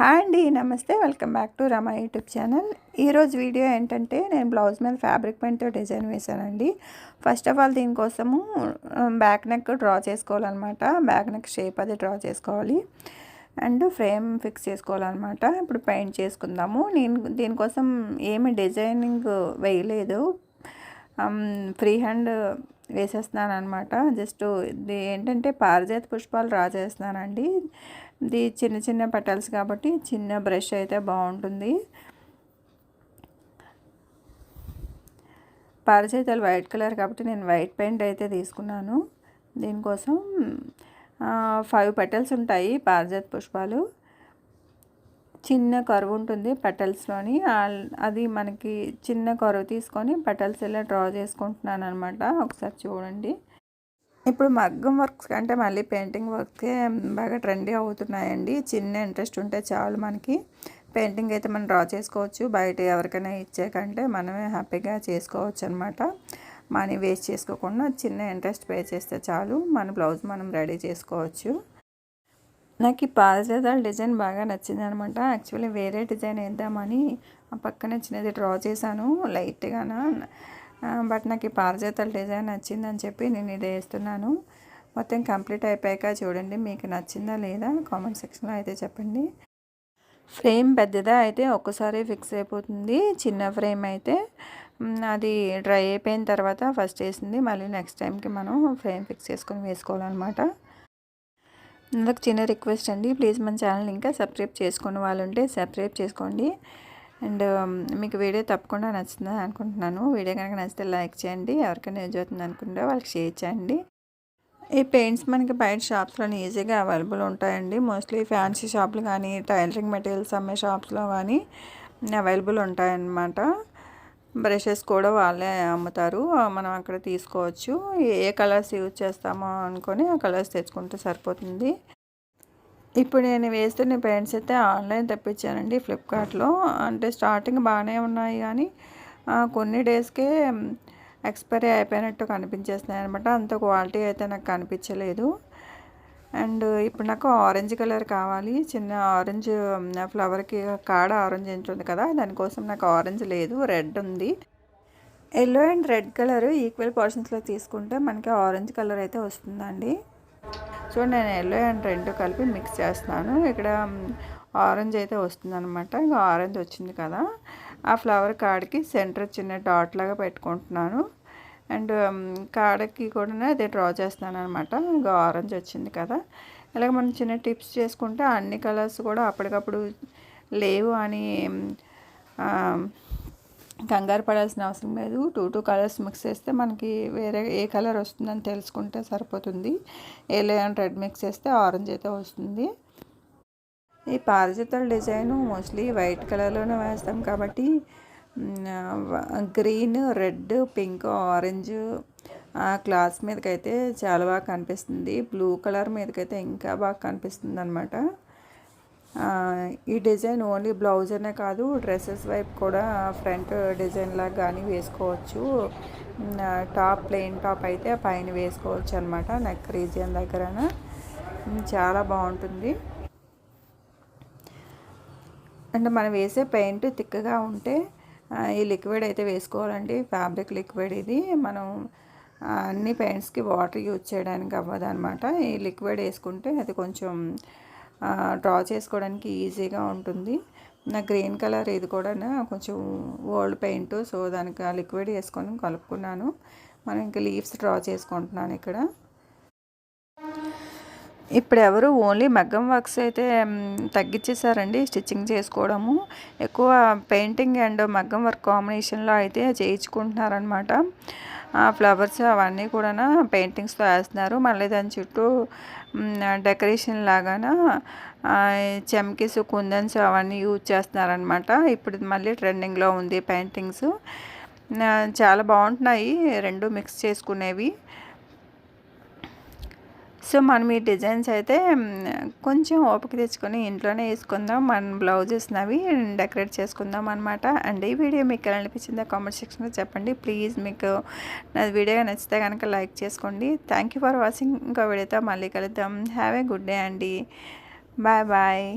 Hi అండి నమస్తే. Welcome back to Rama YouTube channel. ఈరోజు వీడియో ఏంటంటే నేను బ్లౌజ్ మీద ఫ్యాబ్రిక్ పెయింట్తో డిజైన్ వేశానండి. ఫస్ట్ ఆఫ్ ఆల్ దీనికోసము బ్యాక్ నెక్ డ్రా చేసుకోవాలన్నమాట. బ్యాక్ నెక్ షేప్ అది డ్రా చేసుకోవాలి. అండ్ ఫ్రేమ్ ఫిక్స్ చేసుకోవాలన్నమాట. ఇప్పుడు పెయింట్ చేసుకుందాము. నేను దీనికోసం ఏమి డిజైనింగ్ వేయలేదు. Um, ఫ్రీ హ్యాండ్ వేసేస్తున్నాను అనమాట జస్ట్ ఇది ఏంటంటే పారిజాత పుష్పాలు రాజేస్తున్నానండి. చేస్తున్నానండి ఇది చిన్న చిన్న పెటల్స్ కాబట్టి చిన్న బ్రష్ అయితే బాగుంటుంది. పారిజాతాలు వైట్ కలర్ కాబట్టి నేను వైట్ పెయింట్ అయితే తీసుకున్నాను. దీనికోసం ఫైవ్ పెటల్స్ ఉంటాయి పారిజాత పుష్పాలు. చిన్న కరువు ఉంటుంది పెటల్స్లోని. అది మనకి చిన్న కరువు తీసుకొని పెటల్స్ ఇలా డ్రా చేసుకుంటున్నాను అనమాట ఒకసారి చూడండి. ఇప్పుడు మగ్గం వర్క్స్ కంటే మళ్ళీ పెయింటింగ్ వర్క్సే బాగా ట్రెండీ అవుతున్నాయండి. చిన్న ఇంట్రెస్ట్ ఉంటే చాలు మనకి. పెయింటింగ్ అయితే మనం డ్రా చేసుకోవచ్చు. బయట ఎవరికైనా ఇచ్చే కంటే మనమే హ్యాపీగా చేసుకోవచ్చు అనమాట మనీ వేస్ట్ చేసుకోకుండా చిన్న ఇంట్రెస్ట్ పే చేస్తే చాలు. మన బ్లౌజ్ మనం రెడీ చేసుకోవచ్చు. నాకు ఈ పారిజాతాల డిజైన్ బాగా నచ్చింది అనమాట యాక్చువల్లీ వేరే డిజైన్ వేద్దామని ఆ పక్కన చిన్నది డ్రా చేశాను లైట్గాన. బట్ నాకు ఈ పారిజాతాల డిజైన్ నచ్చిందని చెప్పి నేను ఇది వేస్తున్నాను. మొత్తం కంప్లీట్ అయిపోయాక చూడండి మీకు నచ్చిందా లేదా కామెంట్ సెక్షన్లో అయితే చెప్పండి. ఫ్రేమ్ పెద్దదా అయితే ఒక్కసారి ఫిక్స్ అయిపోతుంది చిన్న ఫ్రేమ్ అయితే. అది డ్రై అయిపోయిన తర్వాత ఫస్ట్ వేసింది మళ్ళీ నెక్స్ట్ టైంకి మనం ఫ్రేమ్ ఫిక్స్ చేసుకొని వేసుకోవాలన్నమాట. నాకు చిన్న రిక్వెస్ట్ అండి ప్లీజ్ మన ఛానల్ ఇంకా సబ్స్క్రైబ్ చేసుకున్న వాళ్ళు ఉంటే సబ్స్క్రైబ్ చేసుకోండి. అండ్ um, మీకు వీడియో తప్పకుండా నచ్చుతుంది అనుకుంటున్నాను. వీడియో కనుక నచ్చితే లైక్ చేయండి ఎవరికైనా యూజ్ అవుతుంది అనుకుంటే వాళ్ళకి షేర్ చేయండి. ఈ పెయింట్స్ మనకి బయట షాప్స్లో ఈజీగా అవైలబుల్ ఉంటాయండి. మోస్ట్లీ ఫ్యాన్సీ షాపులు కానీ టైలరింగ్ మెటీరియల్స్ అమ్మే షాప్స్లో కానీ అవైలబుల్ ఉంటాయన్నమాట. బ్రషెస్ కూడా వాళ్ళే అమ్ముతారు. మనం అక్కడ తీసుకోవచ్చు. ఏ కలర్స్ యూజ్ చేస్తామో అనుకొని ఆ కలర్స్ తెచ్చుకుంటే సరిపోతుంది. ఇప్పుడు నేను వేస్తున్న పెయింట్స్ అయితే ఆన్లైన్ తెప్పించానండి ఫ్లిప్కార్ట్లో. అంటే స్టార్టింగ్ బాగానే ఉన్నాయి కానీ కొన్ని డేస్కే ఎక్స్పైరీ అయిపోయినట్టు కనిపించేస్తున్నాయి అనమాట అంత క్వాలిటీ అయితే నాకు కనిపించలేదు. అండ్ ఇప్పుడు నాకు ఆరెంజ్ కలర్ కావాలి. చిన్న ఆరెంజ్ ఫ్లవర్కి కాడ ఆరెంజ్ ఉంటుంది కదా దానికోసం నాకు ఆరెంజ్ లేదు రెడ్ ఉంది. Yellow and red colour equal పోర్షన్స్లో తీసుకుంటే మనకి ఆరెంజ్ కలర్ అయితే వస్తుందండి. సో నేను ఎల్లో అండ్ రెండు కలిపి మిక్స్ చేస్తున్నాను. ఇక్కడ ఆరెంజ్ అయితే వస్తుందన్నమాట. ఇంకా ఆరెంజ్ వచ్చింది కదా. ఆ ఫ్లవర్ కాడికి సెంటర్ చిన్న డాట్ లాగా పెట్టుకుంటున్నాను. అండ్ కాడకి కూడా అదే డ్రా చేస్తున్నాను అనమాట ఇంకా ఆరెంజ్ వచ్చింది కదా. ఇలాగ మనం చిన్న టిప్స్ చేసుకుంటే అన్ని కలర్స్ కూడా అప్పటికప్పుడు లేవు అని కంగారు పడాల్సిన అవసరం లేదు. టూ టూ కలర్స్ మిక్స్ చేస్తే మనకి వేరే ఏ కలర్ వస్తుందని తెలుసుకుంటే సరిపోతుంది. ఎల్లో అండ్ రెడ్ మిక్స్ చేస్తే ఆరెంజ్ అయితే వస్తుంది. ఈ పారిజాతాల డిజైన్ మోస్ట్లీ వైట్ కలర్లోనే వేస్తాం కాబట్టి గ్రీన్ రెడ్ పింక్ ఆరెంజ్ ఆ క్లాత్ మీదకైతే చాలా బాగా కనిపిస్తుంది. బ్లూ కలర్ మీదకైతే ఇంకా బాగా కనిపిస్తుంది అనమాట ఈ డిజైన్ ఓన్లీ బ్లౌజ్ అనే కాదు డ్రెస్సెస్ వైపు కూడా ఫ్రంట్ డిజైన్ లాగా కానీ వేసుకోవచ్చు. టాప్ ప్లెయిన్ టాప్ అయితే పైన వేసుకోవచ్చు అనమాట నెక్ రీజియన్ దగ్గర చాలా బాగుంటుంది. అంటే మనం వేసే పెయింట్ తిక్కగా ఉంటే ఈ లిక్విడ్ అయితే వేసుకోవాలండి. ఫ్యాబ్రిక్ లిక్విడ్ ఇది. మనం అన్ని పెయింట్స్కి వాటర్ యూజ్ చేయడానికి అవ్వదు అనమాట ఈ లిక్విడ్ వేసుకుంటే అది కొంచెం డ్రా చేసుకోవడానికి ఈజీగా ఉంటుంది. నా గ్రీన్ కలర్ ఇది కూడా కొంచెం ఓల్డ్ పెయింట్. సో దానికి ఆ లిక్విడ్ వేసుకొని కలుపుకున్నాను. మనం ఇంకా లీవ్స్ డ్రా చేసుకుంటున్నాను ఇక్కడ. ఇప్పుడు ఎవరు ఓన్లీ మగ్గం వర్క్స్ అయితే తగ్గించేసారండి స్టిచ్చింగ్ చేసుకోవడము. ఎక్కువ పెయింటింగ్ అండ్ మగ్గం వర్క్ కాంబినేషన్లో అయితే చేయించుకుంటున్నారనమాట ఫ్లవర్స్ అవన్నీ కూడా పెయింటింగ్స్తో వేస్తున్నారు. మళ్ళీ దాని చుట్టూ డెకరేషన్ లాగాన చెమ్కిస్ కుందన్స్ అవన్నీ యూజ్ చేస్తున్నారనమాట ఇప్పుడు మళ్ళీ ట్రెండింగ్లో ఉంది పెయింటింగ్స్. చాలా బాగుంటున్నాయి రెండు మిక్స్ చేసుకునేవి. సో మనం ఈ డిజైన్స్ అయితే కొంచెం ఓపిక తెచ్చుకొని ఇంట్లోనే వేసుకుందాం. మన బ్లౌజెస్ నవి డెకరేట్ చేసుకుందాం అనమాట అండ్ ఈ వీడియో మీకు ఎలా అనిపించిందో కామెంట్ సెక్షన్లో చెప్పండి. ప్లీజ్ మీకు నా వీడియో నచ్చితే కనుక లైక్ చేసుకోండి. Thank you for watching. ఇంకో వీడియోతో మళ్ళీ కలుద్దాం. హ్యావ్ ఏ గుడ్ డే అండి. Bye bye.